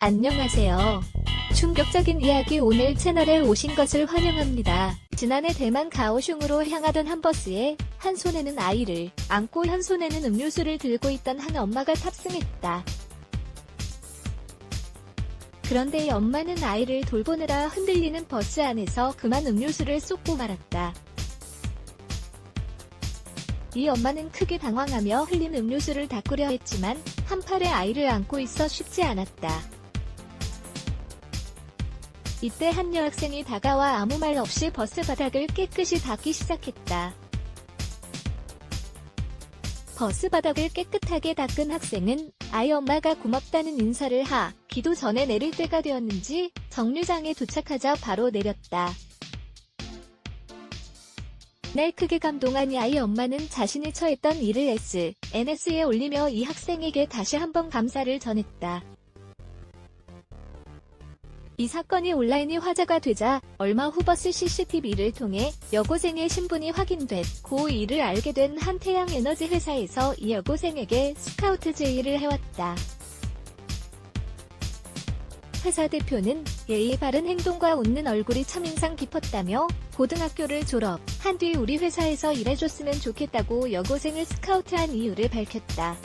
안녕하세요. 충격적인 이야기 오늘 채널에 오신 것을 환영합니다. 지난해 대만 가오슝으로 향하던 한 버스에 한 손에는 아이를 안고 한 손에는 음료수를 들고 있던 한 엄마가 탑승했다. 그런데 이 엄마는 아이를 돌보느라 흔들리는 버스 안에서 그만 음료수를 쏟고 말았다. 이 엄마는 크게 당황하며 흘린 음료수를 닦으려 했지만 한 팔에 아이를 안고 있어 쉽지 않았다. 이때 한 여학생이 다가와 아무 말 없이 버스 바닥을 깨끗이 닦기 시작했다. 버스 바닥을 깨끗하게 닦은 학생은 아이 엄마가 고맙다는 인사를 하, 기도 전에 내릴 때가 되었는지 정류장에 도착하자 바로 내렸다. 날 크게 감동한 이 아이 엄마는 자신이 처했던 일을 SNS에 올리며 이 학생에게 다시 한번 감사를 전했다. 이 사건이 온라인이 화제가 되자 얼마 후 버스 CCTV를 통해 여고생의 신분이 확인됐고 이를 알게 된 한 태양 에너지 회사에서 이 여고생에게 스카우트 제의를 해왔다. 회사 대표는 예의 바른 행동과 웃는 얼굴이 참 인상 깊었다며 고등학교를 졸업 한 뒤 우리 회사에서 일해줬으면 좋겠다고 여고생을 스카우트한 이유를 밝혔다.